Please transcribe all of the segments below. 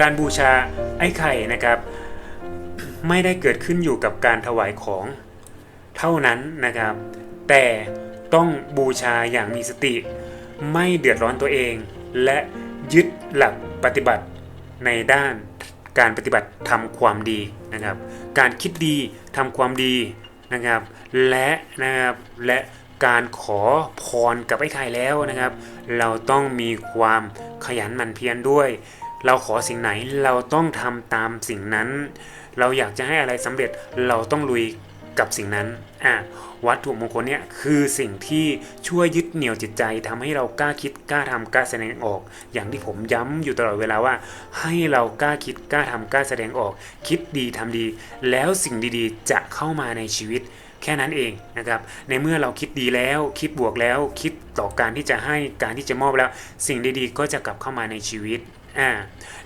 การบูชาไอ้ไข่นะครับ ไม่ได้เกิดขึ้นอยู่กับการถวายของเท่านั้นนะครับ แต่ต้องบูชาอย่างมีสติ ไม่เดือดร้อนตัวเอง และยึดหลักปฏิบัติในด้านการปฏิบัติทำความดีนะครับ การคิดดีทำความดีนะครับ และนะครับและการขอพรกับไอ้ไข่แล้วนะครับ เราต้องมีความขยันหมั่นเพียรด้วย เราขอสิ่งไหนเราต้องทำตามสิ่งนั้น เราอยากจะให้อะไรสำเร็จเราต้องลุยกับสิ่งนั้นอะวัตถุมงคลเนี่ยคือสิ่งที่ช่วยยึดเหนี่ยวจิตใจทำให้เรากล้าคิดกล้าทำกล้าแสดงออก อย่างที่ผมย้ำอยู่ตลอดเวลาว่า ให้เรากล้าคิดกล้าทำกล้าแสดงออก คิดดีทำดี แล้วสิ่งดีๆ จะเข้ามาในชีวิต แค่นั้นเองนะครับ ในเมื่อเราคิดดีแล้ว คิดบวกแล้ว คิดต่อการที่จะให้การที่จะมอบแล้ว สิ่งดีๆ ก็จะกลับเข้ามาในชีวิต อ่า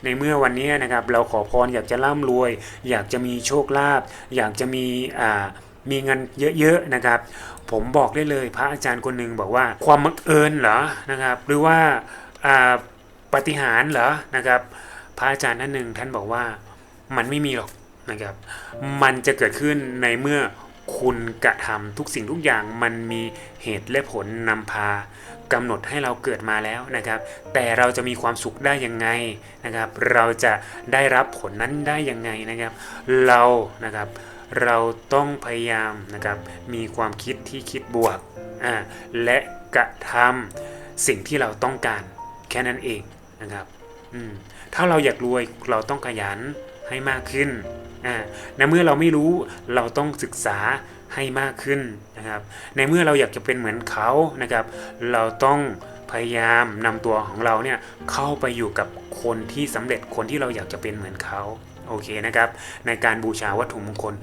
ในเมื่อวันนี้นะครับเราขอพรอยากจะร่ำรวย อยากจะมีโชคลาภอยากจะมีอ่ามีเงินเยอะๆนะครับ ผมบอกได้เลยพระอาจารย์คนหนึ่งบอกว่าความบังเอิญเหรอนะครับ หรือว่าอ่าปฏิหารเหรอนะครับ พระอาจารย์ท่านหนึ่งท่านบอกว่ามันไม่มีหรอกนะครับ มันจะเกิดขึ้นในเมื่อคุณกระทำทุกสิ่งทุกอย่างมันมีเหตุและผลนำพา กำหนดให้เราเกิดมาแล้วนะครับ แต่เราจะมีความสุขได้ยังไงนะครับ เราจะได้รับผลนั้นได้ยังไงนะครับ เรานะครับเราต้องพยายามนะครับมีความคิดที่คิดบวกอ่าและกระทำสิ่งที่เราต้องการแค่นั้นเองนะครับอืมถ้าเราอยากรวยเราต้องขยันให้มากขึ้นอ่าในเมื่อเราไม่รู้เราต้องศึกษา ให้มากขึ้นนะครับ ในเมื่อเราอยากจะเป็นเหมือนเขานะครับ เราต้องพยายามนำตัวของเราเนี่ยเข้าไปอยู่กับคนที่สำเร็จคนที่เราอยากจะเป็นเหมือนเขาโอเคนะครับ ในการบูชาวัตถุมงคล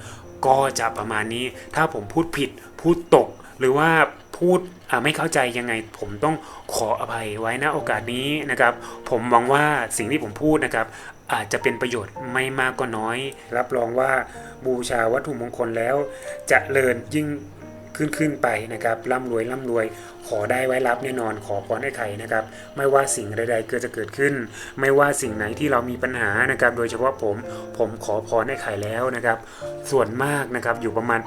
ก็จะประมาณนี้ ถ้าผมพูดผิดพูดตก หรือว่าพูดไม่เข้าใจยังไงผมต้องขออภัยไว้ณโอกาสนี้นะครับ ผมหวังว่าสิ่งที่ผมพูดนะครับ อาจจะเป็นประโยชน์ไม่มากก็น้อย รับรองว่า บูชาวัตถุมงคลแล้วจเจริญยิ่งขึ้นขึ้นไปนะครับร่ำรวยร่ำรวย ขอได้ไว้รับแน่นอนขอพรให้ใครนะครับ ไม่ว่าสิ่งใดๆเกิดจะเกิดขึ้น ไม่ว่าสิ่งไหนที่เรามีปัญหานะครับ โดยเฉพาะผมผมขอพรให้ใครแล้วนะครับ ส่วนมากนะครับอยู่ประมาณ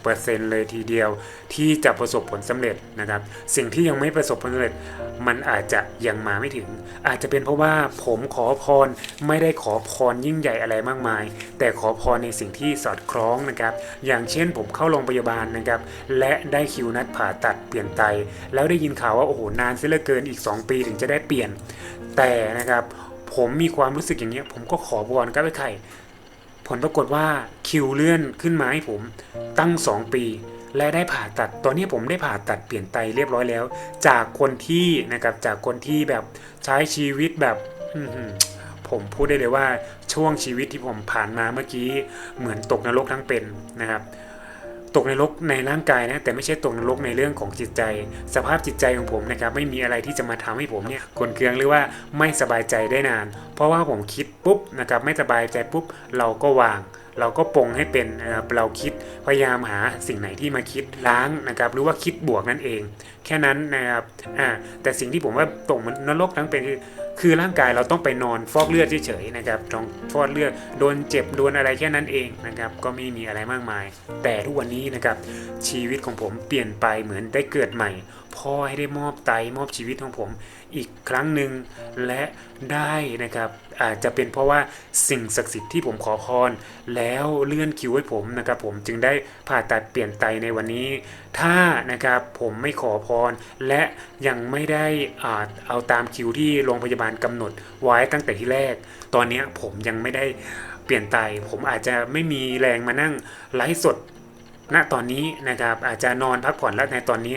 80%เลยทีเดียว ที่จะประสบผลสำเร็จนะครับ สิ่งที่ยังไม่ประสบผลสำเร็จ มันอาจจะยังมาไม่ถึง อาจจะเป็นเพราะว่าผมขอพรไม่ได้ขอพรยิ่งใหญ่อะไรมากมาย แต่ขอพรในสิ่งที่สอดคล้องนะครับ อย่างเช่นผมเข้าโรงพยาบาลนะครับ และได้คิวนัดผ่าตัดเปลี่ยนไตแล้วได้ยินข่าวว่าโอ้โหนานเสียเหลือเกินอีก 2 ปีถึงจะได้เปลี่ยน แต่นะครับผมมีความรู้สึกอย่างเงี้ยผมก็ขอพรกับไอ้ไข่ ผลปรากฏว่าคิวเลื่อนขึ้นมาให้ผมตั้ง 2 ปี และได้ผ่าตัด ตอนนี้ผมได้ผ่าตัดเปลี่ยนไตเรียบร้อยแล้ว จากคนที่นะครับจากคนที่แบบใช้ชีวิตแบบผมพูดได้เลยว่าช่วงชีวิตที่ผมผ่านมาเมื่อกี้เหมือนตกนรกทั้งเป็นนะครับ ตกนรกในร่างกายนะแต่ไม่ใช่ตกนรกในเรื่องของจิตใจ สภาพจิตใจของผมนะครับไม่มีอะไรที่จะมาทำให้ผมเนี่ยกลนเคืองหรือว่าไม่สบายใจได้นาน เพราะว่าผมคิดปุ๊บนะครับไม่สบายใจปุ๊บเราก็วางเราก็ปรงให้เป็นเราคิดพยายามหาสิ่งไหนที่มาคิดล้างนะครับหรือว่าคิดบวกนั่นเอง แค่นั้นนะครับแต่สิ่งที่ผมว่าตกมันนรกทั้งเป็น คือร่างกายเราต้องไปนอนฟอกเลือดเฉยๆนะครับต้องฟอกเลือดโดนเจ็บโดนอะไรแค่นั้นเองนะครับก็ไม่มีอะไรมากมาย แต่ทุกวันนี้นะครับชีวิตของผมเปลี่ยนไปเหมือนได้เกิดใหม่ พ่อให้ได้มอบไตมอบชีวิตของผมอีกครั้งหนึ่งและได้นะครับอาจจะเป็นเพราะว่าสิ่งศักดิ์สิทธิ์ที่ผมขอพรแล้วเลื่อนคิวให้ผมนะครับผมจึงได้ผ่าตัดเปลี่ยนไตในวันนี้ ถ้านะครับผมไม่ขอพรและยังไม่ได้อาเอาตามคิวที่โรงพยาบาลกำหนดไว้ตั้งแต่ที่แรก ตอนนี้ผมยังไม่ได้เปลี่ยนไต ผมอาจจะไม่มีแรงมานั่งไลฟ์สดณตอนนี้นะครับอาจจะนอนพักผ่อนแล้วในตอนนี้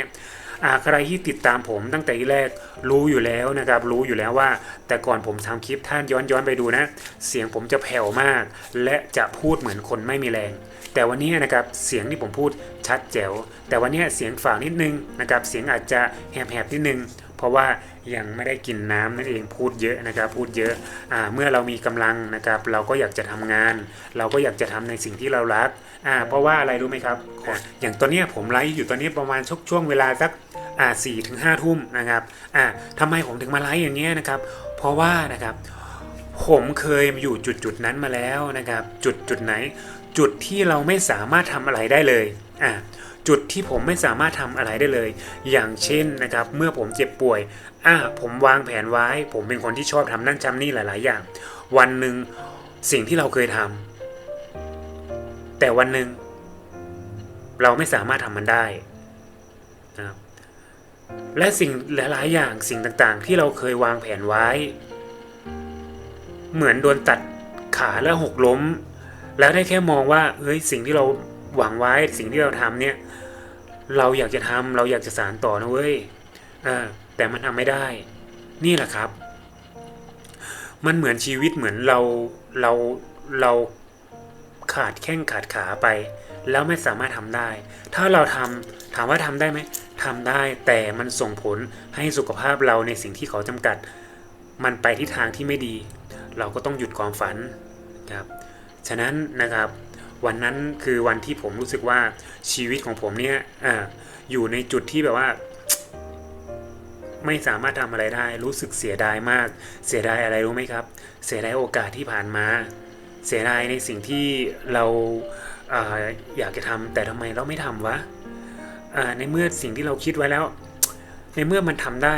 ใครที่ติดตามผมตั้งแต่แรกรู้อยู่แล้วนะครับ รู้อยู่แล้วว่า แต่ก่อนผมทำคลิปท่านย้อนย้อนไปดูนะ เสียงผมจะแผ่วมาก และจะพูดเหมือนคนไม่มีแรง แต่วันนี้นะครับเสียงที่ผมพูดชัดแจ๋ว แต่วันนี้เสียงฝ่างนิดนึงนะครับเสียงอาจจะแหบๆนิดนึง เพราะว่ายังไม่ได้กินน้ำนั่นเองพูดเยอะนะครับ พูดเยอะอ่าเมื่อเรามีกำลังนะครับ เราก็อยากจะทำงาน เราก็อยากจะทำในสิ่งที่เรารักอ่าเพราะว่าอะไรรู้ไหมครับออย่างตอนนี้ผมไลฟ์อยู่ตอนนี้ประมาณช่วงช่วงเวลาสักอ่าสี่ถึงห้าทุ่มนะครับอ่าทำไมผมถึงมาไลฟ์อย่างเงี้ยนะครับ เพราะว่านะครับผมเคยอยู่จุดจุดนั้นมาแล้วนะครับ จุดจุดไหน จุดที่เราไม่สามารถทำอะไรได้เลยอ่ จุดที่ผมไม่สามารถทำอะไรได้เลย อย่างเช่นนะครับเมื่อผมเจ็บป่วยอะผมวางแผนไว้ ผมเป็นคนที่ชอบทำนั่นทำนี่หลาย ๆ อย่าง วันหนึ่งสิ่งที่เราเคยทำแต่วันหนึ่งเราไม่สามารถทำมันได้นะครับและสิ่งหลาย ๆ อย่างสิ่งต่าง ๆ ที่เราเคยวางแผนไว้ เหมือนโดนตัดขาแล้วหกล้ม แล้วได้แค่มองว่าเฮ้ยสิ่งที่เรา หวังไว้สิ่งที่เราทำเนี่ย เราอยากจะทำเราอยากจะสานต่อนะเว้ยแต่มันทำไม่ได้ นี่แหละครับ มันเหมือนชีวิตเหมือนเราเราเราขาดแข้งขาดขาไป แล้วไม่สามารถทำได้ ถ้าเราทำถามว่าทำได้ไหมทำได้แต่มันส่งผลให้สุขภาพเราในสิ่งที่เขาจำกัด มันไปทิศทางที่ไม่ดี เราก็ต้องหยุดความฝันครับ ฉะนั้นนะครับ วันนั้นคือวันที่ผมรู้สึกว่าชีวิตของผมเนี่ยออยู่ในจุดที่แบบว่า ไม่สามารถทำอะไรได้ รู้สึกเสียดายมาก เสียดายอะไรรู้ไหมครับ เสียดายโอกาสที่ผ่านมา เสียดายในสิ่งที่เราออยากจะทำแต่ทำไมเราไม่ทำวะในเมื่อสิ่งที่เราคิดไว้แล้ว ในเมื่อมันทำได้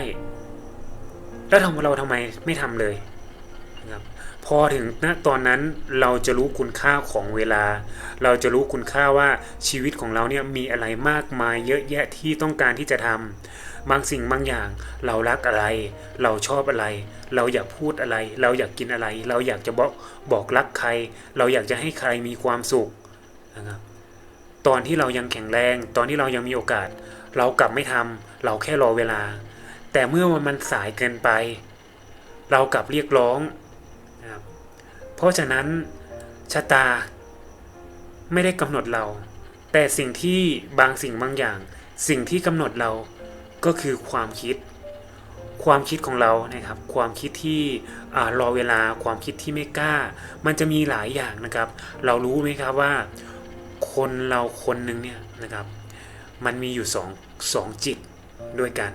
แล้วทำเราทำไมไม่ทำเลยนะครับ พอถึงณตอนนั้นเราจะรู้คุณค่าของเวลา เราจะรู้คุณค่าว่าชีวิตของเราเนี่ยมีอะไรมากมายเยอะแยะที่ต้องการที่จะทำบางสิ่งบางอย่าง เรารักอะไร เราชอบอะไร เราอยากพูดอะไร เราอยากกินอะไร เราอยากจะบอกบอกรักใคร เราอยากจะให้ใครมีความสุขนะครับตอนที่เรายังแข็งแรง ตอนที่เรายังมีโอกาส เรากลับไม่ทำเราแค่รอเวลา แต่เมื่อมันสายเกินไป เรากลับเรียกร้อง เพราะฉะนั้นชะตาไม่ได้กำหนดเรา แต่สิ่งที่บางสิ่งบางอย่าง สิ่งที่กำหนดเราก็คือความคิด ความคิดของเรานะครับ ความคิดที่รอเวลาความคิดที่ไม่กล้า มันจะมีหลายอย่างนะครับ เรารู้ไหมครับว่า คนเราคนหนึ่งเนี่ยนะครับ มันมีอยู่สองสองจิตด้วยกัน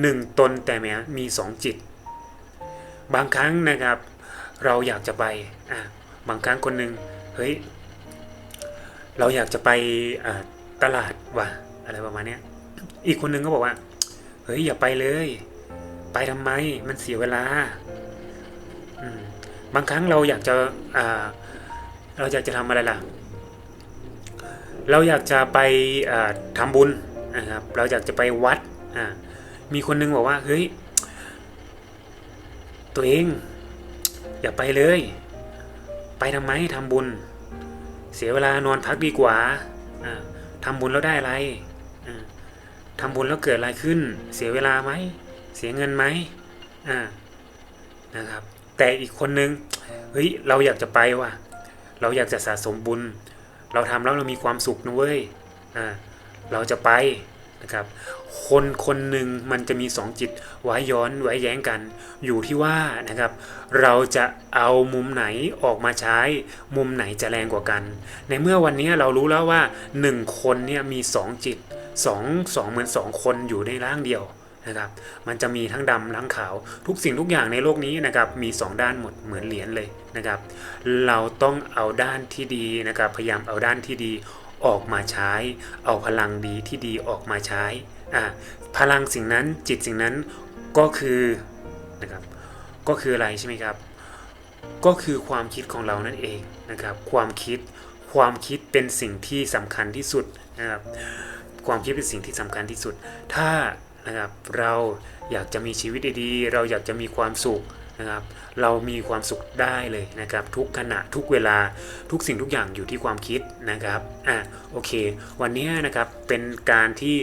หนึ่งตนแต่แม้มีสองจิต บางครั้งนะครับ เราอยากจะไปอะบางครั้งคนหนึ่งเฮ้ยเราอยากจะไปตลาดว่ะอะไรประมาณนี้อีกคนหนึ่งก็บอกว่า เฮ้ยอย่าไปเลย ไปทำไมมันเสียเวลาบางครั้งเราอยากจะเราอยากจะทำอะไรล่ะ เราอยากจะไปทำบุญนะครับ เราอยากจะไปวัดมีคนหนึงบอกว่า เฮ้ย ตัวเอง อย่าไปเลย ไปทำไมทำบุญ เสียเวลานอนพักดีกว่าทำบุญแล้วได้อะไรทำบุญแล้วเกิดอะไรขึ้น เสียเวลาไหม เสียเงินไหมนะครับ แต่อีกคนนึงเฮ้ยเราอยากจะไปว่ะ เราอยากจะสะสมบุญ เราทำแล้วเรามีความสุขนะเว้ยเราจะไป นะครับ คนคนหนึ่งมันจะมีสองจิตไว้ย้อนไว้แย้งกัน อยู่ที่ว่านะครับ เราจะเอามุมไหนออกมาใช้ มุมไหนจะแรงกว่ากัน ในเมื่อวันนี้เรารู้แล้วว่าหนึ่งคนเนี่ยมีสองจิตสองสองเหมือนสองคนอยู่ในร่างเดียวนะครับ มันจะมีทั้งดำทั้งขาว ทุกสิ่งทุกอย่างในโลกนี้นะครับมีสองด้านหมดเหมือนเหรียญเลยนะครับ เราต้องเอาด้านที่ดีนะครับ พยายามเอาด้านที่ดี ออกมาใช้ เอาพลังดีที่ดีออกมาใช้อ่าพลังสิ่งนั้นจิตสิ่งนั้นก็คือนะครับก็คืออะไรใช่ไหมครับ ก็คือความคิดของเรานั่นเองนะครับ ความคิดความคิดเป็นสิ่งที่สำคัญที่สุดนะครับความคิดเป็นสิ่งที่สำคัญที่สุด ถ้านะครับเราอยากจะมีชีวิตดีๆ เราอยากจะมีความสุข นะครับเรามีความสุขได้เลยนะครับ ทุกขณะทุกเวลาทุกสิ่งทุกอย่างอยู่ที่ความคิดนะครับอะโอเค วันนี้นะครับเป็นการที่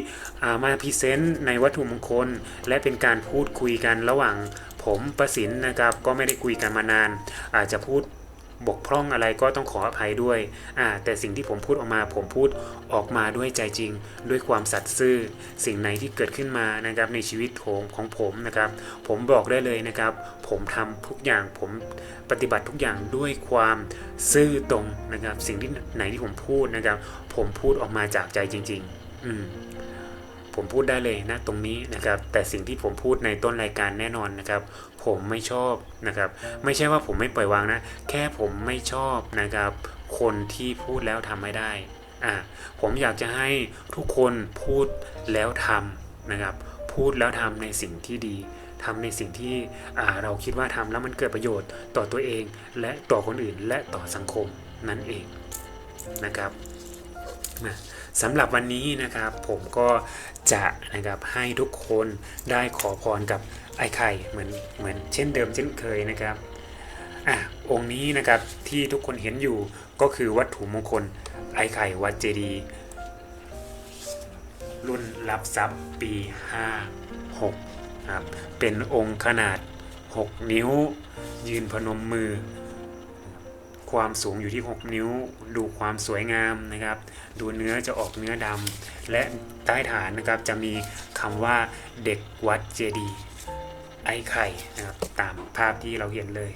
ามาพรีเซนต์ในวัตถุมงคล และเป็นการพูดคุยกันระหว่างผมประสินนะครับ ก็ไม่ได้คุยกันมานาน อาจจะพูด บกพร่องอะไรก็ต้องขออภัยด้วยอ่าแต่สิ่งที่ผมพูดออกมา ผมพูดออกมาด้วยใจจริง ด้วยความสัตย์ซื่อ สิ่งไหนที่เกิดขึ้นมานะครับในชีวิตของของผมนะครับ ผมบอกได้เลยนะครับ ผมทำทุกอย่างผมปฏิบัติทุกอย่างด้วยความซื่อตรงนะครับ สิ่งที่ไหนที่ผมพูดนะครับ ผมพูดออกมาจากใจจริง ๆ อืม ผมพูดได้เลยนะตรงนี้นะครับ แต่สิ่งที่ผมพูดในต้นรายการแน่นอนนะครับ ผมไม่ชอบนะครับ ไม่ใช่ว่าผมไม่ปล่อยวางนะ แค่ผมไม่ชอบนะครับ คนที่พูดแล้วทำไม่ได้อ่าผมอยากจะให้ทุกคนพูดแล้วทำนะครับ พูดแล้วทำในสิ่งที่ดีทำในสิ่งที่เราคิดว่าทำแล้วมันเกิดประโยชน์ต่อตัวเอง และต่อคนอื่นและต่อสังคมนั่นเองนะครับนะ สำหรับวันนี้นะครับ ผมก็จะนะครับให้ทุกคนได้ขอพรกับไอ้ไข่เหมือนเหมือนเช่นเดิมเช่นเคยนะครับอะองค์นี้นะครับที่ทุกคนเห็นอยู่ก็คือวัตถุมงคลไอ้ไข่วัดเจดีรุ่นรับทรัพย์ปี 56ครับเป็นองค์ขนาด 6 นิ้ว ยืนพนมมือ ความสูงอยู่ที่ 6 นิ้ว ดูความสวยงามนะครับ ดูเนื้อจะออกเนื้อดำและใต้ฐานนะครับจะมีคำว่าเด็กวัดเจดีย์ไอ้ไข่นะครับตามภาพที่เราเห็นเลย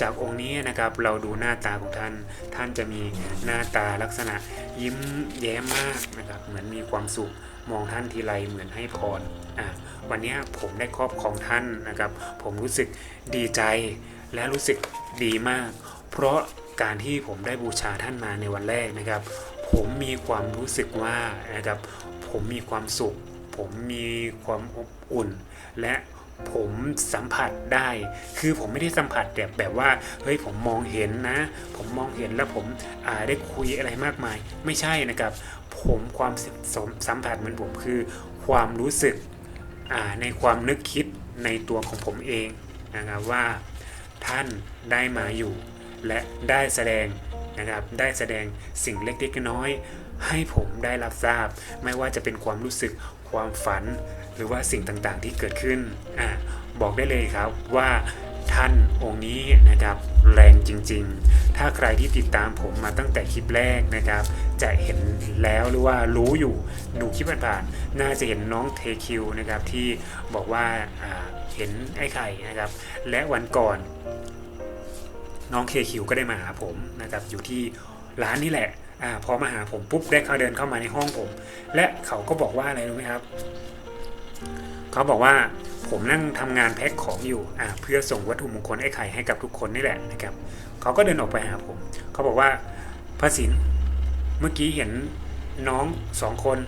จากองค์นี้นะครับเราดูหน้าตาของท่าน ท่านจะมีหน้าตาลักษณะยิ้มแย้มมากนะครับเหมือนมีความสุขมองท่านทีไรเหมือนให้พรวันนี้ผมได้ครอบครองท่านนะครับ ผมรู้สึกดีใจและรู้สึกดีมาก เพราะการที่ผมได้บูชาท่านมาในวันแรกนะครับ ผมมีความรู้สึกว่านะครับ ผมมีความสุข ผมมีความอบอุ่น และผมสัมผัสได้ คือผมไม่ได้สัมผัสแบบแบบว่า เฮ้ย ผมมองเห็นนะ ผมมองเห็นแล้วผมได้คุยอะไรมากมาย ไม่ใช่นะครับ ผมความสัมสัมผัสเหมือนผมคือ ความรู้สึกในความนึกคิดในตัวของผมเองนะครับว่าท่านได้มาอยู่ และได้แสดงนะครับได้แสดงสิ่งเล็กๆน้อยๆให้ผมได้รับทราบ ไม่ว่าจะเป็นความรู้สึกความฝัน หรือว่าสิ่งต่างๆที่เกิดขึ้นอ่าบอกได้เลยครับว่าท่านองค์นี้นะครับแรงจริงๆ ถ้าใครที่ติดตามผมมาตั้งแต่คลิปแรกนะครับ จะเห็นแล้วหรือว่ารู้อยู่ดูคลิปผ่านๆน่าจะเห็นน้องเทคิวนะครับที่บอกว่าอ่าเห็นไอ้ไข่นะครับ และวันก่อน น้องเคคิวก็ได้มาหาผมนะครับอยู่ที่ร้านนี่แหละอ่าพอมาหาผมปุ๊บได้เขาเดินเข้ามาในห้องผม และเขาก็บอกว่าอะไรรู้ไหมครับ เขาบอกว่าผมนั่งทำงานแพ็คของอยู่อ่าเพื่อส่งวัตถุมงคลไอ้ไข่ให้กับทุกคนนี่แหละนะครับเขาก็เดินออกไปหาผม เขาบอกว่าพระศิลป์เมื่อกี้เห็นน้องสองคน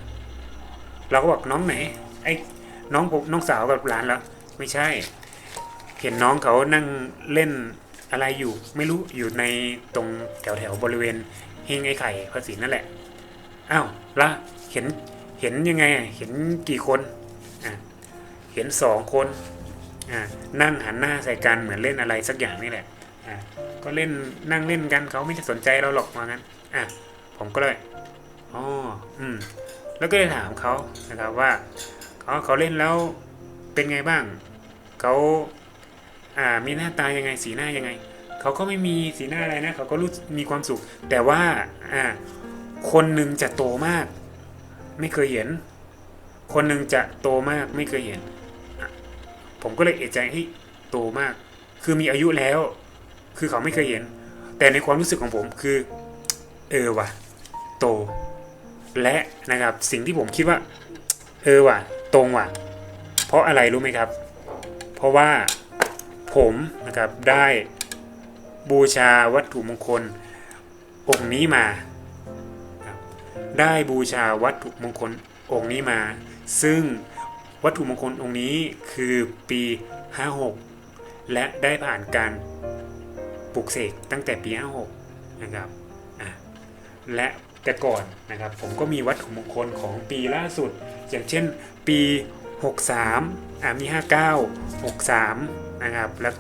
เราก็บอกน้องไหนไอ้น้องผมน้องสาวกับหลานแล้วไม่ใช่ เห็นน้องเขานั่งเล่น อะไรอยู่ไม่รู้อยู่ในตรงแถวแถวบริเวณเฮงไอ้ไข่พระศิลป์นั่นแหละอ้าวละเห็นเห็นยังไงเห็นกี่คนอะเห็นสองคนอะนั่งหันหน้าใส่กันเหมือนเล่นอะไรสักอย่างนี่แหละอะก็เล่นนั่งเล่นกันเขาไม่ได้สนใจเราหรอกว่างั้นอะผมก็เลยอ๋ออืมแล้วก็เลยถามเขานะครับว่าเขาเขาเล่นแล้วเป็นไงบ้างเขา อ่ามีหน้าตายังไงสีหน้ายังไง เขาก็ไม่มีสีหน้าอะไรนะเขาก็รู้มีความสุข แต่ว่าอ่าคนหนึ่งจะโตมาก ไม่เคยเห็น คนหนึ่งจะโตมากไม่เคยเห็น ผมก็เลยเอะใจเฮ้โตมาก คือมีอายุแล้ว คือเขาไม่เคยเห็น แต่ในความรู้สึกของผมคือ เออว่ะ โต และนะครับสิ่งที่ผมคิดว่า เออว่ะ ตรงว่ะ เพราะอะไรรู้ไหมครับ เพราะว่า ผมนะครับได้บูชาวัตถุมงคลองค์นี้มา ได้บูชาวัตถุมงคลองค์นี้มา ซึ่งวัตถุมงคลองค์นี้คือปี 56 และได้ผ่านการปลูกเสกตั้งแต่ปี 56 นะครับ และแต่ก่อนนะครับผมก็มีวัตถุมงคลของปีล่าสุด อย่างเช่นปี 63อ่ามี 59 63 นะครับและ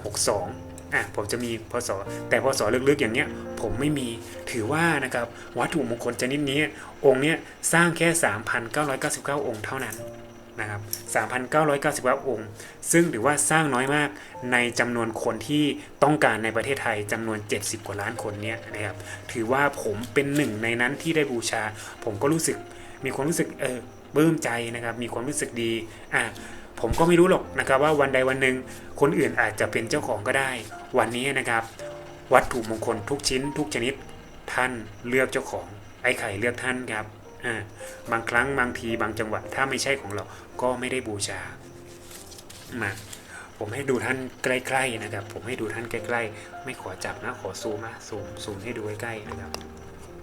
62อะผมจะมีพศแต่พศลึกๆอย่างเนี้ยผมไม่มีถือว่านะครับวัตถุมงคลชนิดนี้องค์เนี้ยสร้างแค่ 3,999 องค์เท่านั้นนะครับ3,999 องค์ ซึ่งถือว่าสร้างน้อยมากในจำนวนคนที่ต้องการในประเทศไทยจำนวน 70 กว่าล้านคนเนี้ยนะครับ ถือว่าผมเป็นหนึ่งในนั้นที่ได้บูชา ผมก็รู้สึกมีความรู้สึกเออปลื้มใจนะครับ มีความรู้สึกดี อะ ผมก็ไม่รู้หรอกนะครับว่าวันใดวันหนึ่งคนอื่นอาจจะเป็นเจ้าของก็ได้ วันนี้นะครับ วัตถุมงคลทุกชิ้น ทุกชนิด ท่านเลือกเจ้าของไอ้ไข่เลือกท่านครับบางครั้งบางทีบางจังหวะถ้าไม่ใช่ของเราก็ไม่ได้บูชามาผมให้ดูท่านใกล้ๆนะครับ ผมให้ดูท่านใกล้ๆ ไม่ขอจับนะขอซูมนะซูมซูมให้ดูใกล้ๆนะครับ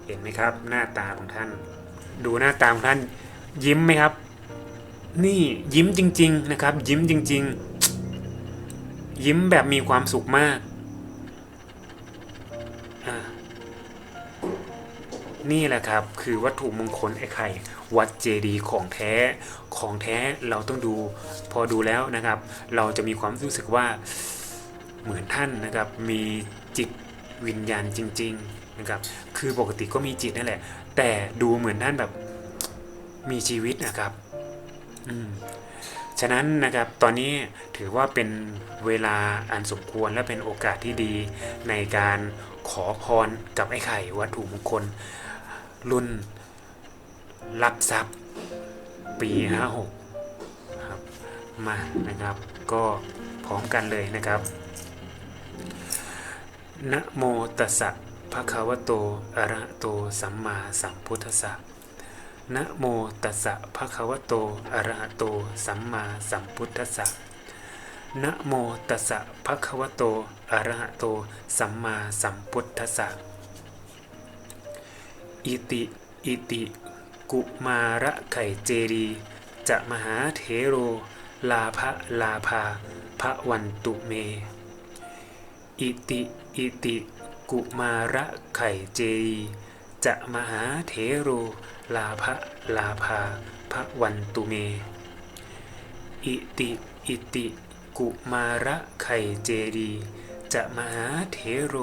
เห็นไหมครับ หน้าตาของท่าน ดูหน้าตาของท่านยิ้มไหมครับ นี่ยิ้มจริง ๆ นะครับ ยิ้มจริง ๆ ยิ้มแบบมีความสุขมาก นี่แหละครับ คือวัตถุมงคลไอ้ไข่ วัดเจดีย์ของแท้ของแท้เราต้องดูพอดูแล้วนะครับ เราจะมีความรู้สึกว่าเหมือนท่านนะครับ มีจิตวิญญาณจริง ๆนะครับ คือปกติก็มีจิตนั่นแหละ แต่ดูเหมือนท่านแบบมีชีวิตนะครับ ฉะนั้นนะครับตอนนี้ถือว่าเป็นเวลาอันสมควรและเป็นโอกาสที่ดีในการขอพรกับไอ้ไข่วัตถุมงคล รุ่นรับทรัพย์ ปี56ครับมานะครับ ก็พร้อมกันเลยนะครับนะโมตัสสะภะคะวะโตอะระหะโตสัมมาสัมพุทธัสสะ นะโมตัสสะภะคะวะโต อะระหะโต สัมมาสัมพุทธัสสะนะโมตัสสะภะคะวะโต อะระหะโต สัมมาสัมพุทธัสสะ อิติ อิติ กุมาระไข่เจดี จะมหาเถโร ลาภะลาภาพระวันตุเม อิติ อิติ กุมาระไข่เจดี จะมหาเถโรลาภะลาภาพระวันตุเม อิติอิติกุมาระไข่เจดี จะมหาเถโร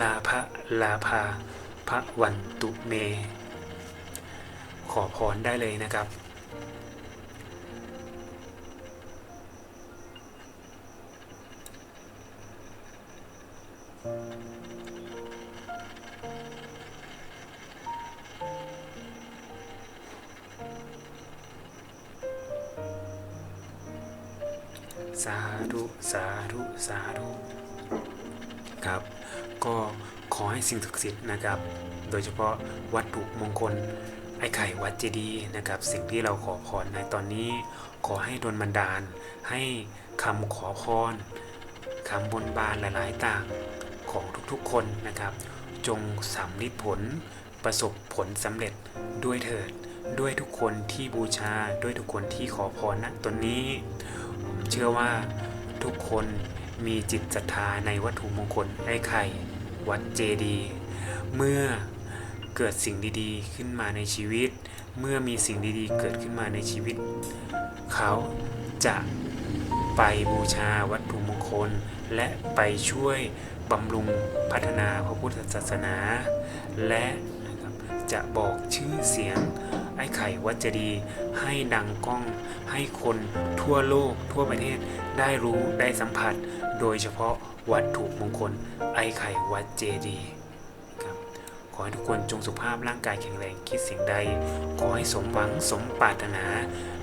ลาภะลาภาพระวันตุเม ขอพรได้เลยนะครับ สาธุสาธุสาธุครับ ก็ขอให้สิ่งศักดิ์สิทธิ์นะครับ โดยเฉพาะวัตถุมงคลไอ้ไข่วัดเจดีย์นะครับ สิ่งที่เราขอพรในตอนนี้ ขอให้ดลบันดาล ให้คำขอพรคำบนบานหลายๆต่างของทุกๆคนนะครับ จงสำลิดผลประสบผลสำเร็จด้วยเถิด ด้วยทุกคนที่บูชาด้วยทุกคนที่ขอพรณตนนี้ เชื่อว่าทุกคนมีจิตศรัทธาในวัตถุมงคลไอ้ไข่ วัดเจดี เมื่อเกิดสิ่งดีๆ ขึ้นมาในชีวิต เมื่อมีสิ่งดีๆ เกิดขึ้นมาในชีวิต เขาจะไปบูชาวัตถุมงคล และไปช่วยบำรุงพัฒนาพระพุทธศาสนา และจะบอกชื่อเสียง ไอไข่วัดเจดี ให้ดังก้อง ให้คนทั่วโลกทั่วประเทศได้รู้ได้สัมผัส โดยเฉพาะวัตถุมงคล ไอไข่วัดเจดีครับขอให้ทุกคนจงสุขภาพร่างกายแข็งแรงคิดสิ่งใด ขอให้สมหวังสมปรารถนา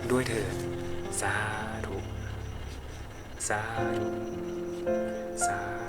ด้วยเถิด สาธุ สาธุ สาธุ